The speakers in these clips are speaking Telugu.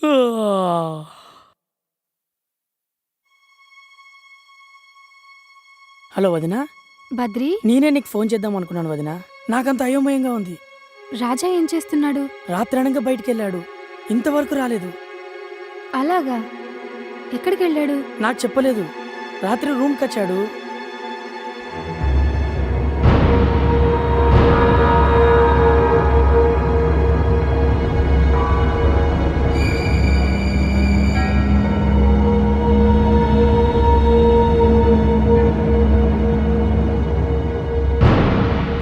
హలో వదినా. బద్రి. నేనే నీకు ఫోన్ చేద్దాం అనుకున్నాను వదినా. నాకంత అయోమయంగా ఉంది. రాజా ఏం చేస్తున్నాడు? రాత్రి అనగా బయటికి వెళ్ళాడు ఇంతవరకు రాలేదు. అలాగా? ఎక్కడికి వెళ్ళాడు నాకు చెప్పలేదు. రాత్రి రూమ్కి వచ్చాడు.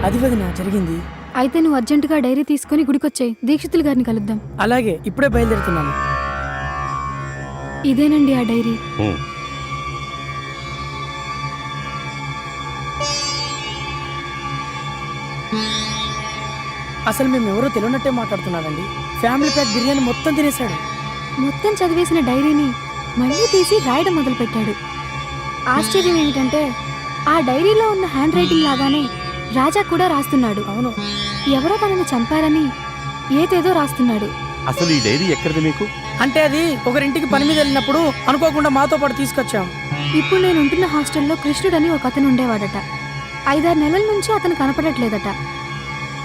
అది వదినా జరిగింది. అయితే నువ్వు అర్జెంటుగా డైరీ తీసుకుని గుడికొచ్చాయి. దీక్షితులు గారిని కలుద్దాం. అలాగే ఇప్పుడే బయలుదేరుతున్నాను. ఇదేనండి ఆ డైరీ. అసలు మేము ఎవరో తెలియనట్టే మాట్లాడుతున్నాడండి ఫ్యామిలీ ప్యాక్ బిర్యానీ మొత్తం తినేశాడు. మొత్తం చదివేసిన డైరీని మళ్ళీ తీసి రాయడం మొదలుపెట్టాడు. ఆశ్చర్యం ఏమిటంటే ఆ డైరీలో ఉన్న హ్యాండ్ రైటింగ్ లాగానే రాజా కూడా రాస్తున్నాడు. అవును. ఎవరో తనని చంపారని ఏదేదో రాస్తున్నాడు. అసలు ఈ డైరీ ఎక్కడిది మీకు? అంటే అది ఒకరింటికి పని మీద వెళ్ళినప్పుడు అనుకోకుండా మాతో పాటు తీసుకొచ్చాం. ఇప్పుడు నేను ఉంటున్న హాస్టల్లో కృష్ణుడని ఒక అతను ఉండేవాడట. ఐదారు నెలల నుంచి అతను కనపడట్లేదట.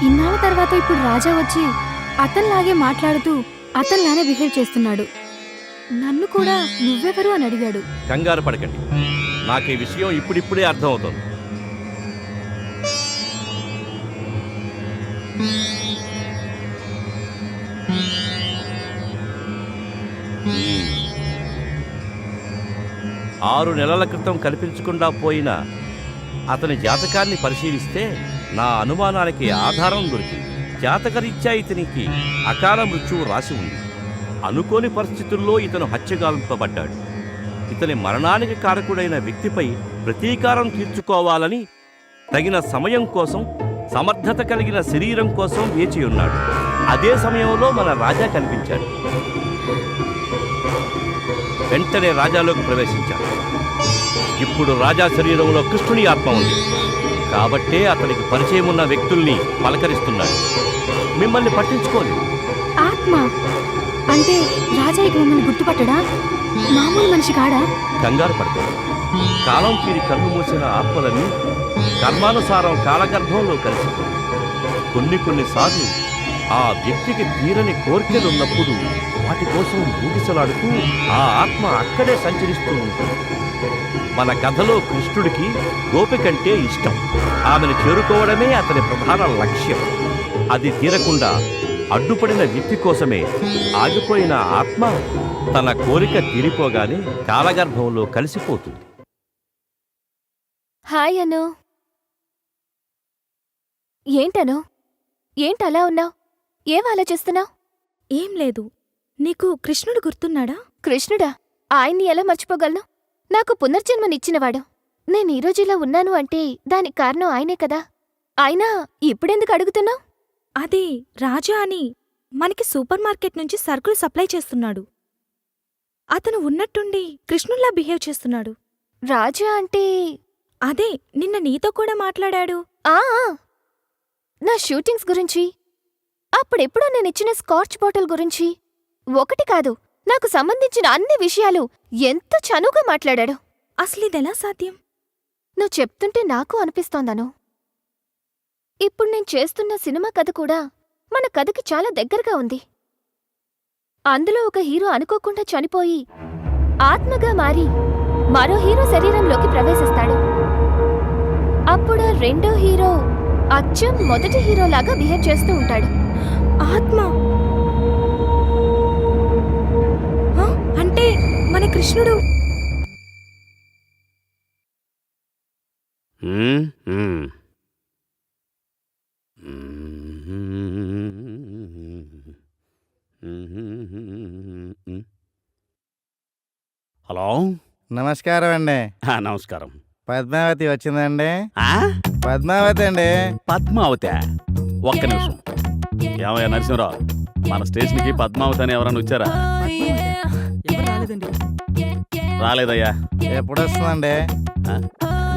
ఇన్నాళ్ళ తర్వాత ఇప్పుడు రాజా వచ్చి అతనిలాగే మాట్లాడుతూ అతనిలానే బిహేవ్ చేస్తున్నాడు. నన్ను కూడా నువ్వెవరు అని అడిగాడు. కంగారు పడకండి. నాకు ఈ విషయం ఇప్పుడిప్పుడే అర్థమవుతోంది. ఆరు నెలల క్రితం కనిపించకుండా పోయిన అతని జాతకాన్ని పరిశీలిస్తే నా అనుమానానికి ఆధారం దొరికింది. జాతకరీత్యా ఇతనికి అకాల మృత్యువు రాసి ఉంది. అనుకోని పరిస్థితుల్లో ఇతను హత్యగావింపబడ్డాడు. ఇతని మరణానికి కారకుడైన వ్యక్తిపై ప్రతీకారం తీర్చుకోవాలని తగిన సమయం కోసం సమర్థత కలిగిన శరీరం కోసం వేచి ఉన్నాడు. అదే సమయంలో మన రాజా కనిపించాడు. వెంటనే రాజాలోకి ప్రవేశించాడు. ఇప్పుడు రాజా శరీరంలో కృష్ణుని ఆత్మ ఉంది. కాబట్టే అతనికి పరిచయం ఉన్న వ్యక్తుల్ని పలకరిస్తున్నాడు. మిమ్మల్ని పట్టించుకోలేదు. ఆత్మ? అంటే రాజా ఇక మమ్మల్ని గుర్తుపట్టడా? మామూలు మనిషి కాడా? కంగారు పడతాడు కాలం తీరి కన్ను మూసిన ఆత్మలన్నీ కర్మానుసారం కాలగర్భంలో కలిసిపోయి కొన్ని కొన్నిసార్లు ఆ వ్యక్తికి తీరని కోరికలున్నప్పుడు వాటి కోసం ఊగిసలాడుతూ ఆ ఆత్మ అక్కడే సంచరిస్తూ ఉంటుంది. మన కథలో కృష్ణుడికి గోపికంటే ఇష్టం. ఆమెను చేరుకోవడమే అతని ప్రధాన లక్ష్యం. అది తీరకుండా అడ్డుపడిన వ్యక్తి కోసమే ఆగిపోయిన ఆత్మ తన కోరిక తీరిపోగానే కాలగర్భంలో కలిసిపోతుంది. హాయ్ అను. ఏంటను? ఏంటలా ఉన్నావు? ఏం ఆలోచిస్తున్నావు? ఏం లేదు. నీకు కృష్ణుడు గుర్తున్నాడా? కృష్ణుడా? ఆయన్ని ఎలా మర్చిపోగలను? నాకు పునర్జన్మనిచ్చినవాడు. నేను ఈ రోజు ఇలా ఉన్నాను అంటే దానికి కారణం ఆయనే కదా. అయినా ఇప్పుడెందుకు అడుగుతున్నావు? అదే రాజా అని మనకి సూపర్ మార్కెట్ నుంచి సరుకులు సప్లై చేస్తున్నాడు. అతను ఉన్నట్టుండి కృష్ణుల్లా బిహేవ్ చేస్తున్నాడు. రాజా అంటే అదే నిన్న నీతో కూడా మాట్లాడాడు. ఆ, నా షూటింగ్స్ గురించి? అప్పుడెప్పుడో నేనిచ్చిన స్కాచ్ బాటిల్ గురించి? ఒకటి కాదు నాకు సంబంధించిన అన్ని విషయాలు ఎంత చనువుగా మాట్లాడాడు. అసలిదెలా సాధ్యం? నువ్వు చెప్తుంటే నాకు అనిపిస్తోందను. ఇప్పుడు నేను చేస్తున్న సినిమా కథ కూడా మన కథకి చాలా దగ్గరగా ఉంది. అందులో ఒక హీరో అనుకోకుండా చనిపోయి ఆత్మగా మారి మరో హీరో శరీరంలోకి ప్రవేశిస్తాడు. అప్పుడు రెండో హీరో అచ్చం మొదటి హీరోలాగా బిహేవ్ చేస్తూ ఉంటాడు. ఆత్మ. అంటే మన కృష్ణుడు. హలో. నమస్కారం అండి. ఆ, నమస్కారం. పద్మావతి వచ్చిందండి. ఆ? పద్మావతి అండి. పద్మావతి? ఒక్క నిమిషం. ఏమయ్యా నరసింహరావు? మన స్టేషన్కి పద్మావతి అని ఎవరైనా వచ్చారా? రాలేదయ్యా. ఎప్పుడు వస్తుందండి ఆ?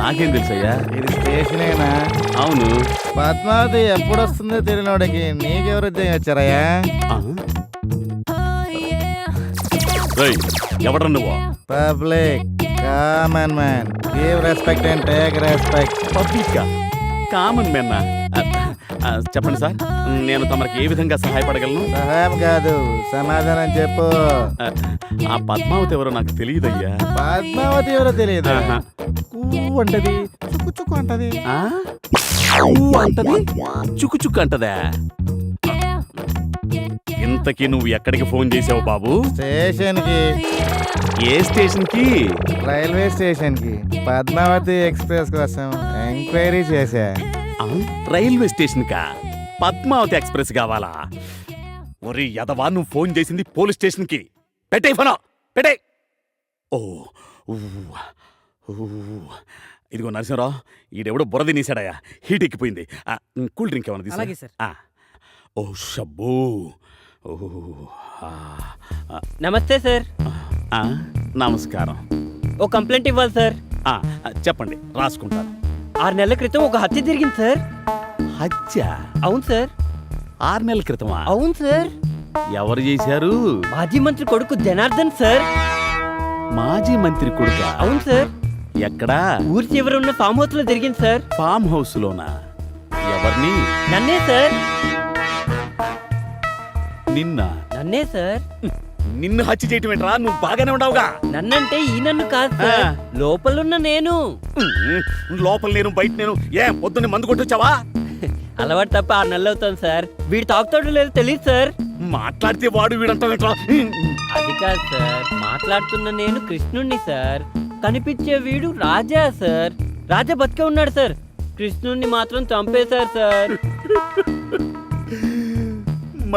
నాకేం తెలుసయ్యా? ఇది స్టేషనేనా? అవును. పద్మావతి ఎప్పుడు వస్తుందో తెలియనోడికి నీకెవరు ఉద్యోగం వచ్చారయ్యా ఎవడ్రా నువ్వు? Public. Common man give respect and take respect public common మెన్న చెప్పండి సార్. నేను తమరికి ఏ విధంగా సహాయపడగలను? సహాయం కాదు సమాధానం చెప్పు. ఆ, పద్మావతి ఎవరో నాకు తెలియదయ్యా. పద్మావతి ఎవరో తెలియదు. అంటది చుక్కు చుక్కు అంటది. అంటది చుక్కు చుక్కు అంటదా? ఇంతకీ నువ్వు ఎక్కడికి ఫోన్ చేసావు బాబు? స్టేషన్కి ఏ స్టేషన్కి రైల్వే స్టేషన్కి పద్మావతి ఎక్స్ప్రెస్ కోసం ఎంక్వైరీ చేశా. రైల్వే స్టేషన్ కా పద్మావతి ఎక్స్ప్రెస్ కావాలా? ఒరి యదవా నువ్వు ఫోన్ చేసింది పోలీస్ స్టేషన్కి పెట్టే ఫోన్ పెట్టే ఓ. ఇదిగో నరసింహరావు ఈడెవడో బురద నీసాడయా హీట్ ఎక్కిపోయింది. ఆ, కూల్ డ్రింక్ ఏమైనా అలాగే తీసా సార్. ఆ. ఓ షబ్బో. నమస్తే సార్. నమస్కారం. ఓ కంప్లైంట్ ఇవ్వాలి సార్. చెప్పండి రాసుకుంటాను. ఆరు నెలల క్రితం ఒక హత్య జరిగింది సార్. హత్య? అవును సార్. ఆరు నెలల క్రితమా? అవును సార్. ఎవరు చేశారు? మాజీ మంత్రి కొడుకు జనార్దన్ సార్. మాజీ మంత్రి కొడుక? అవును సార్. ఎక్కడా? ఊరి చివర ఉన్న ఫామ్ హౌస్లో జరిగింది సార్. ఫామ్ హౌస్ లోనా ఎవరిని? నన్నే సార్. నిన్న? నన్నే సార్. నిన్ను హత్య చేయటం ఏంట్రా? నువ్వు బాగానే ఉండవుగా నన్నంటే ఈ నన్ను కాదు సార్. లోపలున్న నేను. లోపల నేను బయట నేను. ఏం పొద్దున్నే మందు కొట్టొచ్చావా? అలవాటు తప్ప ఆరు నెలలు అవుతాను సార్. వీడు తాగుతాడో లేదో తెలియదు సార్. మాట్లాడితే వాడు వీడంతా అది కాదు సార్. మాట్లాడుతున్న నేను కృష్ణుణ్ణి సార్. కనిపించే వీడు రాజా సార్. రాజా బతికే ఉన్నాడు సార్. కృష్ణుణ్ణి మాత్రం చంపేశారు సార్.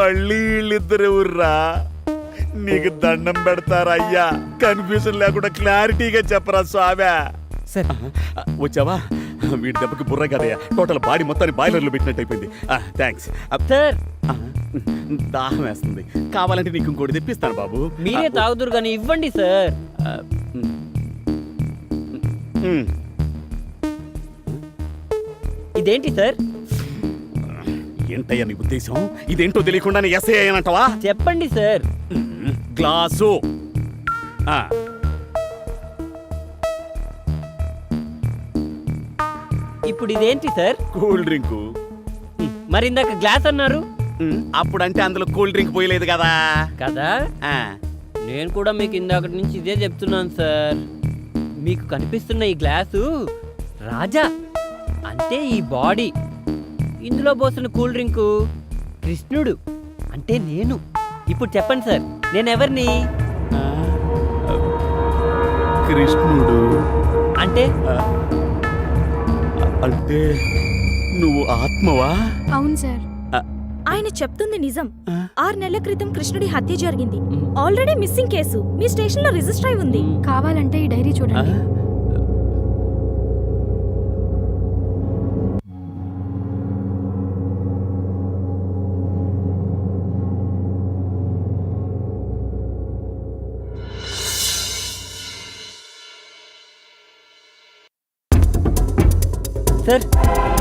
మళ్ళీ వీళ్ళిద్దరు ఎవర్రా నీకు దండం పెడతారా అయ్యా? కన్ఫ్యూజన్ లేకుండా క్లారిటీగా చెప్పరా స్వామి? సార్. వచ్చావా? వీడి దెబ్బకి బుర్ర కదయ్యా. టోటల్ బాడీ మొత్తాన్ని బాయిలర్లో పెట్టినట్టు అయిపోయింది. Thanks sir. దాహం వేస్తుంది. కావాలంటే నీకు ఇంకోటి తెప్పిస్తాను బాబు. మీరే తాగుదురు కానీ ఇవ్వండి సార్. ఇదేంటి సార్? ఏంటయ్యా నీ ఉద్దేశం? ఇదేంటో తెలియకుండానే ఎస్ఐ అయ్యానంటావా చెప్పండి సార్. గ్లాసు. ఆ, ఇప్పుడు ఇదేంటి సార్? Cool drink. మరి ఇందాక గ్లాస్ అన్నారు? ఉమ్, అప్పుడంటే అందులో కూల్ డ్రింక్ పోయలేదు కదా. కదా? ఆ, నేను కూడా మీకు ఇందాకటి నుంచి ఇదే చెప్తున్నాను సార్. మీకు కనిపిస్తున్న ఈ గ్లాసు రాజా అంటే ఈ బాడీ. ఇందులో పోసిన కూల్ డ్రింకు? కృష్ణుడు. అంటే నేను. ఇప్పుడు చెప్పండి సార్ నేను ఎవరిని ఆ, కృష్ణుడు. అంటే? అంటే నువ్వు ఆత్మవా? అవును సార్. ఆయన చెప్తుంది నిజం. ఆ. ఆరు నెలల క్రితం కృష్ణుడి హత్య జరిగింది. Already missing case. మీ స్టేషన్లో రిజిస్టర్ అయి ఉంది. కావాలంటే ఈ డైరీ? చూడండి. సార్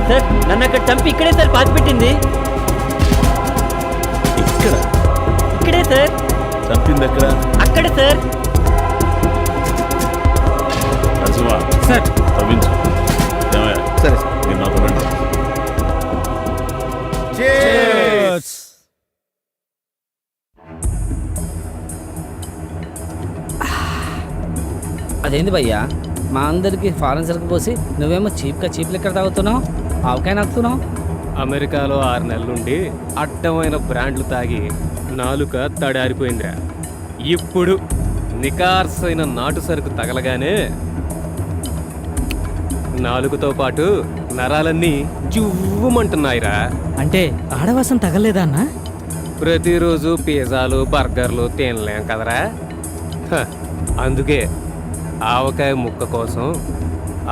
సార్ నన్ను అక్కడ చంపి ఇక్కడే సార్ పాతి పెట్టింది. ఇక్కడ? ఇక్కడే సార్. చంపింది ఎక్కడ? అక్కడే సార్. నరసింహ సార్. తవ్వించు. ఏమయ్య? మీరు నాతో రండి. అదేంది భయ్యా? మా అందరికి ఫారెన్ సరుకు పోసి నువ్వేమో చీప్గా చీప్ లెక్కర తాగుతున్నావు? ఆవకాయ నడుతున్నావు అమెరికాలో ఆరు నెలలుండి అడ్డమైన బ్రాండ్లు తాగి నాలుక తడారిపోయిందిరా. ఇప్పుడు నికార్సైన నాటు సరుకు తగలగానే నాలుగుతో పాటు నరాలన్నీ జువ్వుమంటున్నాయిరా. అంటే ఆడవాసం తగలేదా అన్న? ప్రతిరోజు పిజ్జాలు బర్గర్లు తినలేం కదరా. అందుకే ఆవకాయ ముక్క కోసం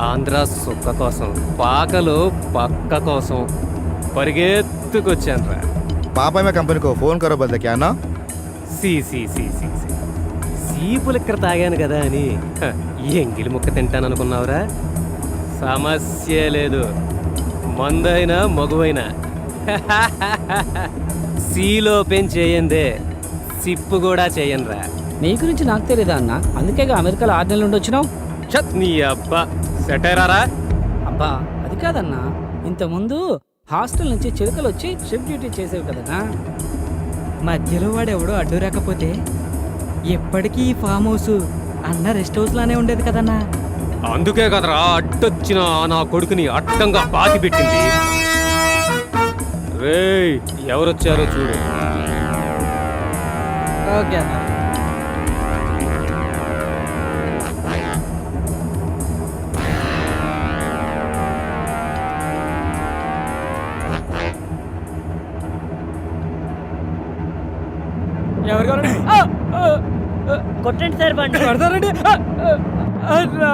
ఆంధ్ర సుక్క కోసం పాకలు పక్క కోసం పరిగెత్తుకొచ్చానురా पापा मैं कंपनी को फोन करो बोलते क्या ना C C C C C సీపులు ఇక్కడ తాగాను కదా అని హ, ఎంగిలి ముక్క తింటాననుకున్నావురా సమస్య లేదు మందైనా మగువైనా సీలో పెన్ చేయందే సిప్పు కూడా చేయనురా నీ గురించి నాకు తెలియదా అన్న? అందుకేగా అమెరికాలో ఆరు నెలలు ఉండి వచ్చినావు? చత్ నీ అబ్బా. సెటైరారా? అబ్బా అది కాదన్నా. ఇంతకుముందు హాస్టల్ నుంచి చిలుకలు వచ్చి షిఫ్ట్ డ్యూటీ చేసేవి కదన్నా. మధ్యలో వాడెవడో అడ్డు రాకపోతే ఎప్పటికీ ఈ ఫామ్ హౌస్ అన్న రెస్ట్ హౌస్ లానే ఉండేది కదన్నా. అందుకే కదరా అడ్డొచ్చిన నా కొడుకుని అడ్డంగా పాతి పెట్టింది. రేయ్ ఎవరొచ్చారో చూడు. ఓకే అన్న. ఎవరు కావాలండి? కొట్టండి సార్ బండి. పడతారండి! అన్నా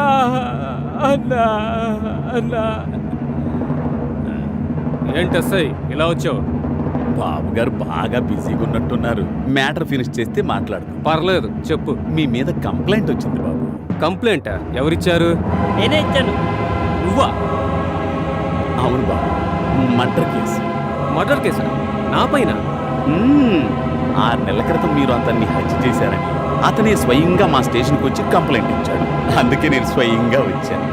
అన్నా అన్నా. ఏంటి ఎస్ఐ ఇలా వచ్చావు? బాబు గారు బాగా బిజీగా ఉన్నట్టున్నారు. మ్యాటర్ ఫినిష్ చేస్తే మాట్లాడు పర్లేదు చెప్పు. మీ మీద కంప్లైంట్ వచ్చింది బాబు. కంప్లైంట్? ఎవరిచ్చారు? నేనే ఇచ్చాను. నువ్వా? అవును బాబు. Murder case. మర్డర్ కేసా? నా పైన. ఆరు నెలల క్రితం మీరు అతన్ని హత్య చేశారని అతనే స్వయంగా మా స్టేషన్కి వచ్చి కంప్లైంట్ ఇచ్చాడు. అందుకే నేను స్వయంగా వచ్చాను.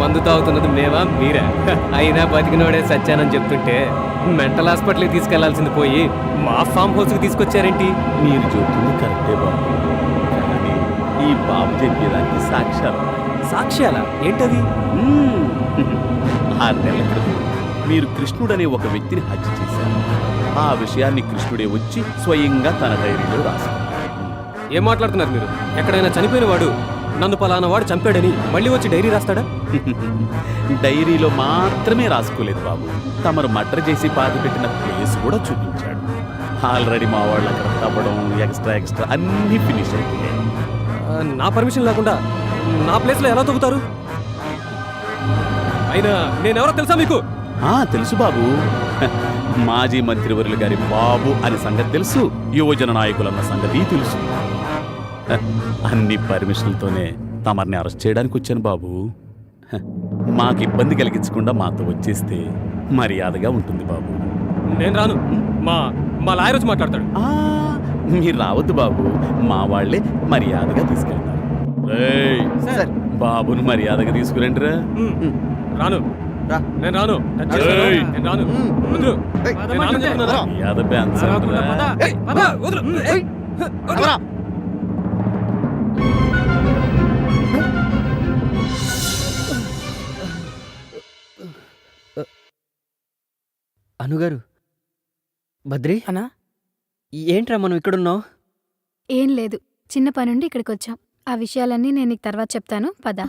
మందు తాగుతున్నది మేమా? మీరా? అయినా బతికినోడే సచ్చానని చెప్తుంటే మెంటల్ హాస్పిటల్కి తీసుకెళ్ళాల్సింది పోయి మా ఫామ్ హౌస్కి తీసుకొచ్చారేంటి? మీరు చెబుతుంది కరెక్టే బాబు. కానీ ఈ బాబు చెప్పేదానికి సాక్ష్యాలు. సాక్ష్యాలా? ఏంటది. ఆరు నెలల క్రితం మీరు కృష్ణుడనే ఒక వ్యక్తిని హత్య చేశారు. ఆ విషయాన్ని కృష్ణుడే వచ్చి స్వయంగా తన డైరీలో రాసుకున్నాడు ఏం మాట్లాడుతున్నారు మీరు? ఎక్కడైనా చనిపోయిన వాడు నన్ను పలానా వాడు చంపాడని మళ్ళీ వచ్చి డైరీ రాస్తాడా? డైరీలో మాత్రమే రాసుకోలేదు బాబు. తమరు మర్డర్ చేసి పాతి పెట్టిన ప్లేస్ కూడా చూపించాడు. ఆల్రెడీ మా వాళ్ళు అక్కడ తవ్వడం ఎక్స్ట్రా ఎక్స్ట్రా అన్నీ ఫినిష్ అయిపోయాయి. నా పర్మిషన్ లేకుండా నా ప్లేస్లో ఎలా తగ్గుతారు అయినా నేనెవరో తెలుసా మీకు? ఆ తెలుసు బాబు. మాజీ మంత్రివర్యులు గారి బాబు అనే సంగతి తెలుసు. యువజన నాయకులన్న సంగతి తెలుసు. అన్ని పర్మిషన్లతోనే తమరిని అరెస్ట్ చేయడానికి వచ్చాను బాబు. మాకు ఇబ్బంది కలిగించకుండా మాతో వచ్చేస్తే మర్యాదగా ఉంటుంది బాబు. నేను రాను. మా మా లాయర్ వచ్చి మాట్లాడతాడు. ఆ, మీరు రావద్దు బాబు. మా వాళ్ళే మర్యాదగా తీసుకెళ్తారు. బాబును మర్యాదగా తీసుకురండి రా రాను. నేను. ఏయ్. నేను రాను. వద్దు. నేను రాను. అనుగారు. బద్రి అన్నా? ఏంట్రా మనం ఇక్కడున్నావు ఏం లేదు. చిన్న పనుండి ఇక్కడికి వచ్చాం ఆ విషయాలన్నీ నేను నీకు తర్వాత చెప్తాను. పద.